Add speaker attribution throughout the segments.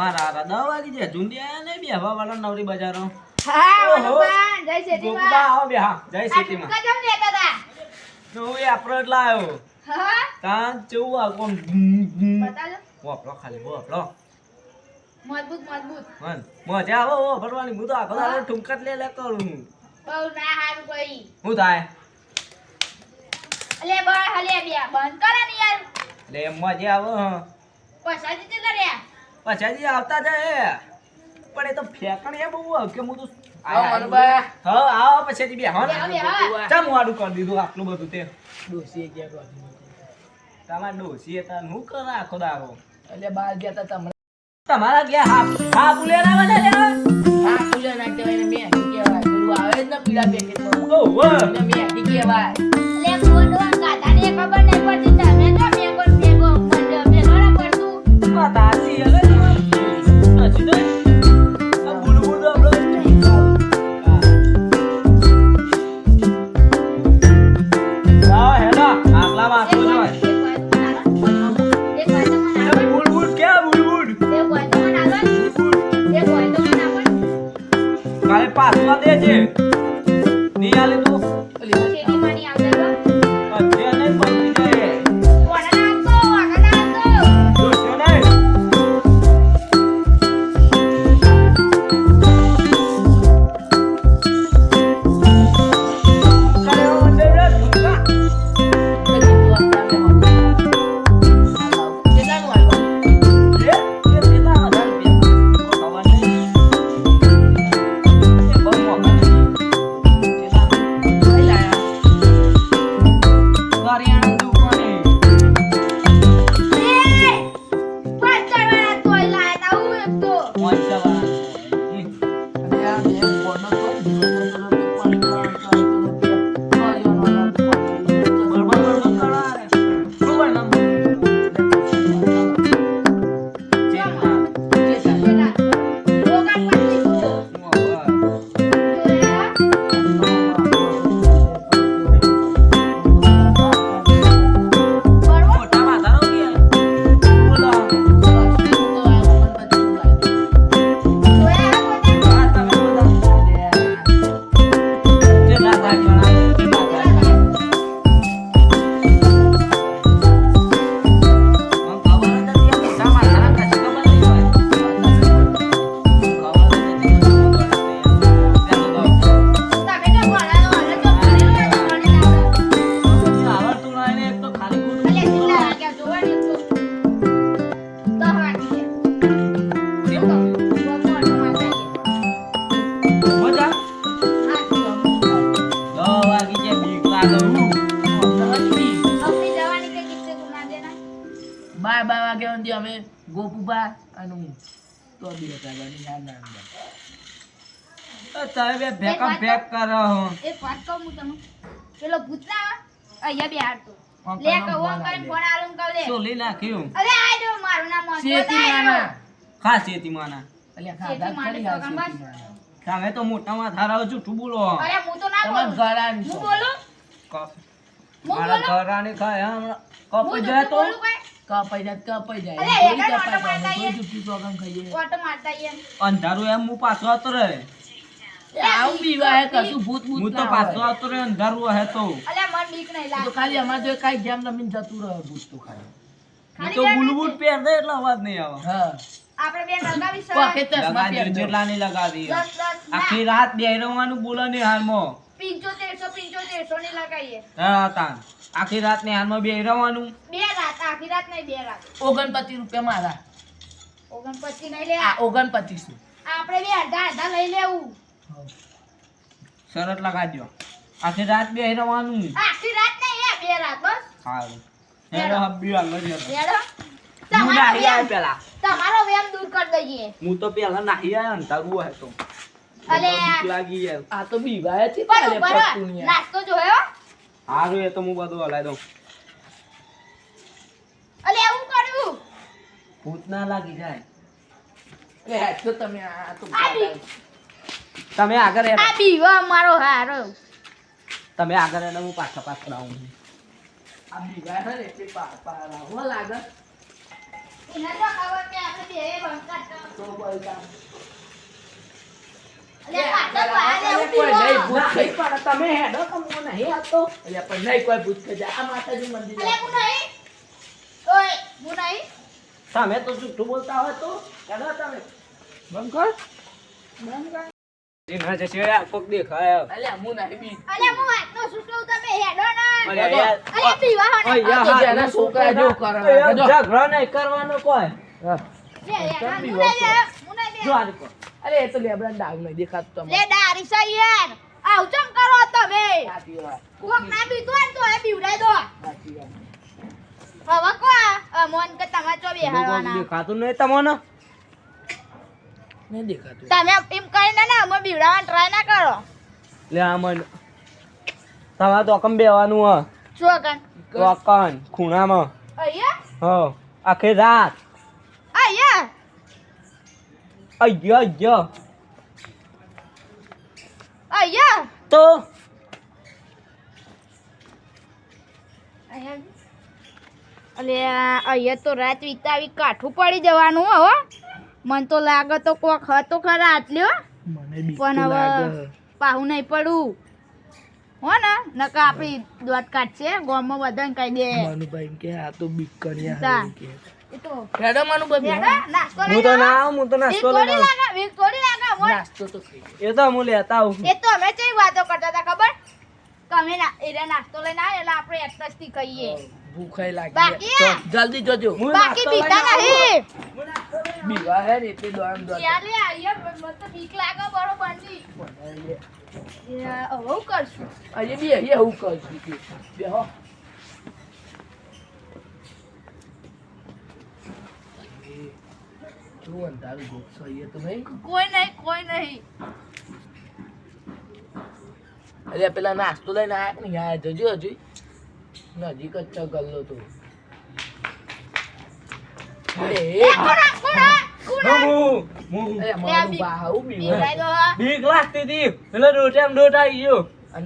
Speaker 1: મારા હારા દસ વાગી જાય જુંડી આયા ને બે હવા વાળા નવરી બજારો.
Speaker 2: હા હનુમાન જય.
Speaker 1: ગોપા આવો બે હા જય
Speaker 2: ટૂંકા જમ લેતા હતા.
Speaker 1: હું એ આપણો એટલે આવ્યો
Speaker 2: હા?
Speaker 1: તાન ચેવું આ કોમ.
Speaker 2: બતાજો.
Speaker 1: વાપરો ખાલી વાપરો
Speaker 2: મજબૂત મજબૂત.
Speaker 1: મન મજા આવે ઓ ભરવાની. હું તો આખો દાડો ઠુમકા જ લે લે કરું.
Speaker 2: બહુ ના હારું કોઈ.
Speaker 1: હું થાય?
Speaker 2: અલે બળ હલે બે. બંધ કરો ને યાર
Speaker 1: એટલે મજા આવે.
Speaker 2: પૈસા જીતે કર્યા
Speaker 1: પછી આવતા જાય પણ એ તો ફેંકણ એ બહુ કે હું તો
Speaker 3: આવો
Speaker 1: હા આવો પછી બે હો.
Speaker 2: બે, બે, હા.
Speaker 1: ચમ વાડું કરી દીધું આટલું બધું તે?
Speaker 3: ડોશીએ ગયા રોજી.
Speaker 1: ડોસી હતા હું કરે આખો દારો
Speaker 3: એટલે બહાર ગયા તા તમને
Speaker 1: તમારા ગયા હા. હા
Speaker 3: હા ના કહેવાય કહેવાય. આવે ને
Speaker 2: ખબર નહીં પડતી
Speaker 1: Bye.
Speaker 3: અને
Speaker 1: હું તો
Speaker 3: બે હતા બની ના ના.
Speaker 1: એ તમે બે ભેકા ભેક કરો હો.
Speaker 2: એક વાત કહું હું તમને. પેલો ભૂત ના આવે? અહીંયા બે હાથ તો.
Speaker 3: અંકલ
Speaker 2: લે કહું,
Speaker 3: આવી
Speaker 2: ફોન આલું કહું લે.
Speaker 1: સોલી નાખ્યું
Speaker 2: અરે આ જો મારું નામ
Speaker 3: શેતી. નાના
Speaker 1: ખાસ ચેતી માના
Speaker 3: એટલે
Speaker 2: શેતી
Speaker 3: ખરી
Speaker 2: માટે
Speaker 3: આ
Speaker 2: તો
Speaker 3: શેતી નાના.
Speaker 1: તમે તો મોટા માથા રહો જૂઠું બોલો
Speaker 2: અરે હું તો ના બોલું.
Speaker 3: ઘરાની
Speaker 2: હું. બોલું?
Speaker 1: ક-
Speaker 2: હું
Speaker 1: મારા? ઘરાની ખાય હમણાં
Speaker 2: હું
Speaker 1: જાય તો?
Speaker 3: કપાઈ જાય કપાઈ જાય. થોડી કપાઈ જાય
Speaker 2: આઈએ.
Speaker 3: જુઠ્ઠી ખાઈએ.
Speaker 2: ઓટો મારતા.
Speaker 1: અંધારું એમ હું પાછો આવતો રહે.
Speaker 3: આવું બીવા હે કશું ભૂત ભૂત
Speaker 1: હું તો પાછો આવતો રહે અંધારું હે તો.
Speaker 2: અલ્યા મન બીક નહીં
Speaker 3: લાગે તો ખાલી અમાર જો કાઈ જેમ નમીન જતું રહે ભૂત તો ખાલી.
Speaker 1: હું તો બુલબુલ પહેર દે એટલે અવાજ નહીં આવે.
Speaker 3: હા.
Speaker 2: આપણે બે લગાવી સર
Speaker 3: પોકે ચશ્મા પહેરજો.
Speaker 1: જેટલા નહીં
Speaker 2: દસ
Speaker 1: આખી
Speaker 2: ના.
Speaker 1: રાત બેહરવાનું બોલો નહીં હાલમાં.
Speaker 2: પિંચોતેરસો પિંચોતેરસો ની લગાવીએ.
Speaker 1: હા તાન. આખી રાત ને હાલમાં બેહરવાનું
Speaker 2: બે રાત આખી રાત નહીં બે રાત.
Speaker 3: ઓગણપતિ રૂપિયા મારા.
Speaker 2: ઓગણપતિ નહીં લે.
Speaker 3: આ ઓગણપચીસ
Speaker 2: આપણે બે અડધા અડધા લઈ લેવું.
Speaker 1: શરત લગાડજો. આખી રાત બેહરવાનું
Speaker 2: આખી રાત નહીં લે બે રાત બસ.
Speaker 1: સારું હેડો હબ્બી હેડો.
Speaker 2: હેડો.
Speaker 1: હું
Speaker 2: તમારો
Speaker 1: નાહી આવ્યો પેલા.
Speaker 2: તમારો વેમ દૂર કરી દઈએ.
Speaker 1: હું તો પેલા નાહી આવ્યો ને તારું હતો
Speaker 2: અલે.
Speaker 1: લાગી યાર.
Speaker 3: આ તો બીવાય છે.
Speaker 2: નાસ્તો જોયો?
Speaker 1: સારું એ તો હું બધું હલાઈ દઉં.
Speaker 2: અલે એવું કર્યું
Speaker 1: ભૂત ના લાગી જાય.
Speaker 3: એ તો તમે આ તો
Speaker 1: તમે આગળ એ
Speaker 2: આ બીવા મારો હારો.
Speaker 1: તમે આગળ એને હું પાછળ પાછળ આવું.
Speaker 3: આ છે ને એટલે પા- પા- હો લાગે.
Speaker 2: એને તો ખબર કે આપણે બે બંકાત તો.
Speaker 3: તો બોલતા
Speaker 2: અલ્યા પાછળ બહાર એવું
Speaker 3: કોઈ નહીં
Speaker 2: પીવો.
Speaker 3: ભૂત થઈ પણ તમે હેડો તો નહીં આવતો એટલે પણ નહીં કોઈ ભૂત થઈ જાય આ માતાજી મંદિર
Speaker 2: અલ્યા હું નહીં. ઓય, હું નહીં.
Speaker 1: તમે તો જૂઠું બોલતા હોય તો હેડો તમે
Speaker 3: બંધ કર
Speaker 1: ના જશે કોક દેખાય
Speaker 3: અલ્યા હું નહીં
Speaker 2: અલ્યા હું વાતનો છૂટું તમે હેડો ના. અલ્યા પીવા હો ને.
Speaker 3: તો જેના છોકરા જેવું કરે.
Speaker 1: ઝઘડો નહીં કરવાનો કોઈ. જો આ.
Speaker 3: અરે એ તો લેબડા ડાગ નહીં દેખાતો
Speaker 2: લે દારી છે યાર આવ ચમ કરો તમે? કોક ના બીતું તો એ બીવડાઈ દો. હવે કો મોન કે તમે ચો બેહાડવાના?
Speaker 1: દેખાતું નહીં તમને
Speaker 3: નહીં દેખાતું.
Speaker 2: તમે એમ કરીને ને અમે બીવડાવવાનો ટ્રાય ના કરો.
Speaker 1: લે આ મન તમારે તો કમ બેવાનું હ.
Speaker 2: શું કન
Speaker 1: તો ખૂણામાં.
Speaker 2: અહીંયા?
Speaker 1: હ આખી રાત. અયો અયો
Speaker 2: અયો
Speaker 1: તો
Speaker 2: અલ્યા અહીંયા તો રાત વિતાવી કાઠું પડી જવાનું હો મને તો લાગે તો કોક હતો ખરા આટલ્યો પણ હવે પાહું નહીં પડું. હો ને નકા આપણી દોત કાઢશે ગોમમાં બધાને કહી દે.
Speaker 3: મનુભાઈ કે આ તો બીક
Speaker 2: કર્યા
Speaker 1: હું તો ના આવું હું તો નાસ્તો
Speaker 2: થોડી
Speaker 1: લઈને
Speaker 2: લાગે, વીક થોડી લાગે,
Speaker 3: નાસ્તો તો
Speaker 1: એ તો હું લેતા આવું.
Speaker 2: એ તો અમે કેવી વાતો કરતા હતા ખબર? તમે ના- એને નાસ્તો લઈને આવે એટલે આપણે થી ખાઈએ.
Speaker 3: ભૂખાઈ લાગી જલ્દી જોજો.
Speaker 1: હું
Speaker 2: બાકી
Speaker 1: નાસ્તો
Speaker 2: પીતા નહીં.
Speaker 3: બીવા હે ને એટલે દોડ. દોડ
Speaker 2: ચાલે આઈએ મને તો બીક લાગે હવે હું કરશું?
Speaker 3: અરે બી અહીં હું કરશું. બેહો. જો અંધારું ગોપસો અહીંયા તો
Speaker 2: કોઈ નહીં કોઈ નહીં.
Speaker 3: અરે પેલા નાસ્તો લઈને આયા ને યાર જજો હજુ. નજીક જ છે ગલ્લો તો.
Speaker 1: એટલે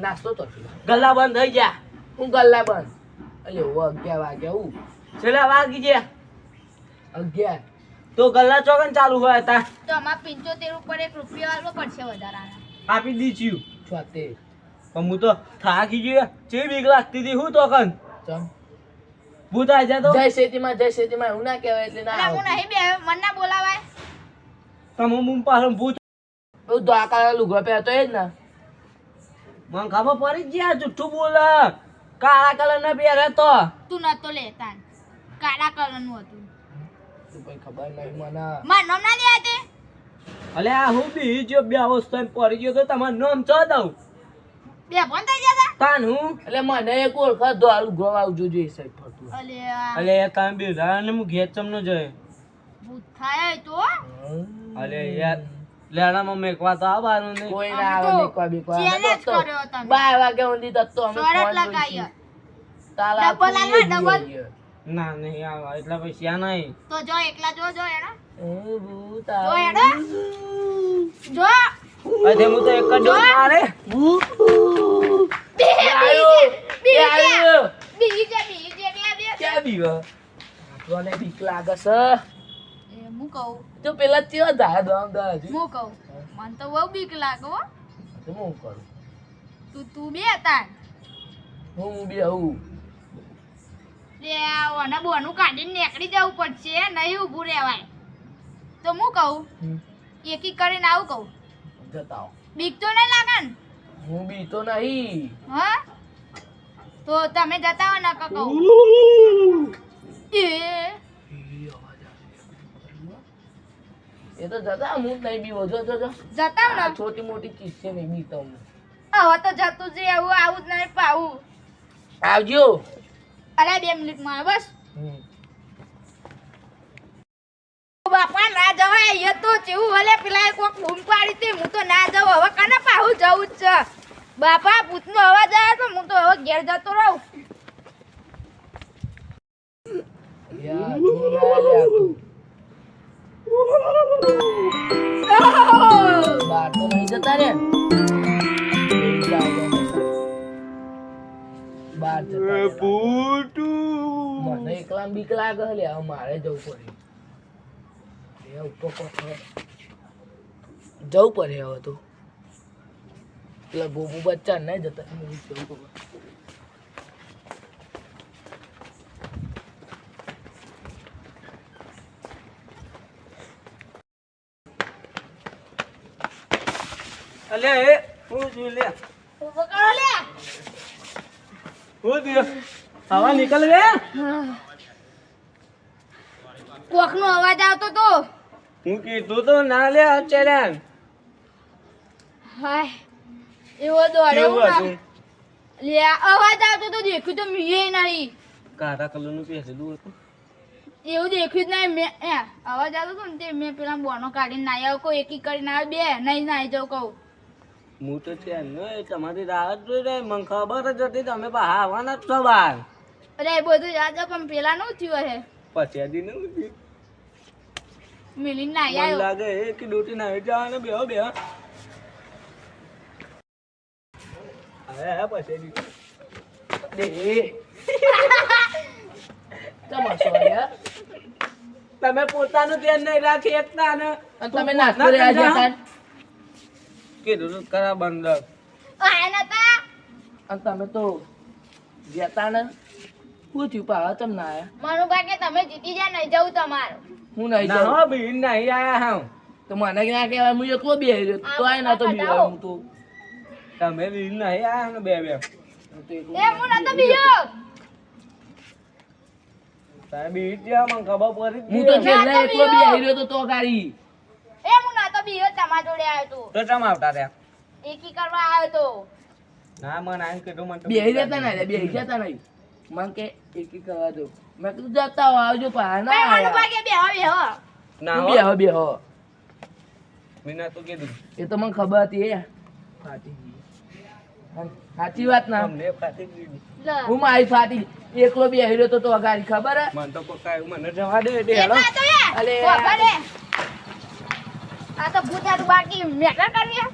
Speaker 3: નાસ્તો તો
Speaker 1: ગલ્લા બંધ થઈ ગયા.
Speaker 3: હું ગલ્લા બંધ. અરે ઓ અગિયાર વાગ્યા હું.
Speaker 1: છેલ્લા વાગી ગયા.
Speaker 3: અગિયાર.
Speaker 1: તો ગલ્લા ચોકન ચાલુ હોય તા.
Speaker 2: તો અમાર પિંચોતેર ઉપર એક રૂપિયો આલવો પડશે વધારાના.
Speaker 1: આપી દીધું.
Speaker 3: છોતેર.
Speaker 1: પણ હું તો થાકી ગયો. ચેવી બીક લાગતી હતી હું તો કન
Speaker 3: ચમ.
Speaker 1: ભૂત આવી જાય તો
Speaker 3: જય શેતીમાં જય શેતીમાં એવું ના કહેવાય એટલે ના
Speaker 2: હું. નહીં બે મન ના બોલાવાય.
Speaker 1: તમે મું પાછળ ભૂત
Speaker 3: પેલું દ્વારકા પે પહેરતો એ જ ને.
Speaker 1: મને ખબર પડી ગયા જુઠ્ઠું બોલે. કાળા કલર ના પહેરે તો.
Speaker 2: તું નતો લેતા. કાળા કલરનું હતું.
Speaker 3: કઈ ખબર નહીં મને.
Speaker 2: માર નામ ના લે તે
Speaker 1: અલે આ હું બી જો બે અવસ્થા પડી ગયો તો તમારું નામ ચો દઉં.
Speaker 2: બે ફોન થઈ ગયા
Speaker 1: તાન હું?
Speaker 3: એટલે મને એક ઓળખા દો આલું ગોવા આવજો જોઈએ સાહેબ ફરતું
Speaker 2: અલે આ
Speaker 1: અલે તમે બી રાને હું ઘેર ચમનો જાય.
Speaker 2: ભૂત થાય તો?
Speaker 1: અલે યાર લેણામાં મેકવા તો આવવાનું નહીં.
Speaker 3: કોઈ ના આવે
Speaker 2: તો
Speaker 3: કોઈ
Speaker 2: બી
Speaker 3: કોઈ.
Speaker 2: કર્યો તમે.
Speaker 3: બાર વાગે ઊંધી તો અમે ફોન
Speaker 2: લગાઈ
Speaker 3: તાલા ખુલ્લી
Speaker 2: double.
Speaker 3: જોઈએ.
Speaker 1: ના નહીં આવા. એટલા પૈસા નહીં.
Speaker 2: તો જો એકલા જો જો એનો
Speaker 3: એ ભૂત
Speaker 2: જો
Speaker 3: આવે.
Speaker 2: જો.
Speaker 1: અરે હું તો એક જ ડોલ મારે.
Speaker 2: બે
Speaker 3: એ આવ્યો.
Speaker 2: બીજે
Speaker 3: એ આવ્યો.
Speaker 2: બીજે બીજે બે બે.
Speaker 3: બીવા? બીક લાગે છે.
Speaker 2: એ હું કહું?
Speaker 3: તો પેલા ચેવા ધા દોમ દા
Speaker 2: હું કહું? મન તો બહુ બીક લાગે હો.
Speaker 3: તો હું કરું?
Speaker 2: તું તું બે હતા.
Speaker 3: હું બી આવું
Speaker 2: લે ઓને બોનું કાઢીને નીકળી જવું પડશે નહીં ઊભું રહેવાય. તો હું કહું?
Speaker 3: એક
Speaker 2: એકી કરીને આવું કહું?
Speaker 3: જતા આવો.
Speaker 2: બીક તો નહીં લાગે ને?
Speaker 3: હું બી તો નહીં.
Speaker 2: હા? તો તમે જતા હો નકા કહું. એ.
Speaker 3: એ તો જતા હું નહીં બીવો. જો જો જો.
Speaker 2: જતા ને?
Speaker 3: છોટી મોટી ચીજ છે નહીં બીતો હું.
Speaker 2: હવે તો જતું જ આવું આવું જ નહીં પાવું.
Speaker 3: આવજો.
Speaker 2: અરે બે મિનિટમાં બસ. બાપા ના જવાય એ તો જેવું ભલે પેલા કોક બૂમ પાડી હતી હું તો ના જાઉં હવે કાને પાહું જવું જ છે. બાપા ભૂતનો અવાજ આવે તો હું તો હવે ઘેર જતો રહું.
Speaker 3: બહાર તો નહીં જતા રે. મને એકલા બીક લાગે લે હવે મારે જવું પડે. એ ઉપર. જવું પડે હવે તો. પેલા ગોપુ બચ્ચા નહીં જતા. હું જવું પડે.
Speaker 1: અલે એ હું જોઈ લે. થયો હવા નીકળ રે?
Speaker 2: કોકનો અવાજ આવતો તો?
Speaker 1: હું કીધું તો ના લે ચેલેન
Speaker 2: હાય એવો દોડે હું ના- લે અવાજ આવતો તો દેખ્યું તો મીએ નહીં.
Speaker 1: કાળા કલરનું પહેરેલું હતું.
Speaker 2: એવું દેખ્યું જ નહીં મેં એ અવાજ આવતો તો ને તે મેં પેલા બોનો કાઢીને નાઈ આવ કોઈ એકી કરીને આવે બે નહીં નાઈ જાઉં કહું.
Speaker 1: હું તો છે ને તમારી રાહત જોઈ રહી. મને ખબર જ હતી તમે બહાર આવવાના જ છો બહાર.
Speaker 2: અરે એ બધું યાદ છે પણ પેલા નું થયું હે.
Speaker 1: પછી દી નું
Speaker 2: મિલીને
Speaker 1: મને
Speaker 2: આવ્યો
Speaker 1: લાગે એ કે ડૂટી ના જવાને બેહો બેહો અરે હે. પછી દી.
Speaker 3: દે તમાશો સોર્યા
Speaker 1: તમે પોતાનું ધ્યાન નહીં રાખી એકતા ને
Speaker 3: અને તમે નાસ્તો રહ્યા જતા
Speaker 1: કીધું તું કરા
Speaker 2: બંદર.
Speaker 3: અને તમે તો જતા ને પૂછ્યું થયું તમને આયા.
Speaker 2: મારું ભાગે તમે જીતી જાય નહીં જવું તમારું.
Speaker 3: હું નહીં જાઉં.
Speaker 1: હા બીન નહીં આયા હા
Speaker 3: તો મને ના કહેવાય? હું બી બે તો આય ના તો બીવાય હું તો.
Speaker 1: તમે બી નહીં આયા ને બે બે.
Speaker 3: તો
Speaker 2: એ હું નતો બીજો.
Speaker 1: તમે બી જ્યાં મને ખબર પડી
Speaker 3: હું તો. છેલ્લે એકલો બી આવી રહ્યો તો તો ગાડી
Speaker 2: નતો તમારા જોડે આવ્યો તો.
Speaker 1: તો ચમ આવતા રહ્યા?
Speaker 2: એકી કરવા આવ્યો તો.
Speaker 1: ના મને આમ કીધું મને તો
Speaker 3: બે રહેતા ના બે જતા નહીં મન કે એકી કરવા દો. મેં કીધું જતા હો આવજો પા ના આયા.
Speaker 2: કે બેહો બેહો.
Speaker 1: ના હો
Speaker 3: બે હો બે
Speaker 1: તો કીધું.
Speaker 3: એ તો મને ખબર હતી એ. ફાટી ગઈ. સાચી વાત ના.
Speaker 1: તમને ફાટી ગઈ.
Speaker 3: હું મારી ફાટી. એકલો બે રહ્યો તો તો ગાડી ખબર હે?
Speaker 1: મને તો પક્કા મને જવા દે દે હેલો
Speaker 3: અલે.
Speaker 2: આ તો ભૂતાનું બાકી મેટર કરીએ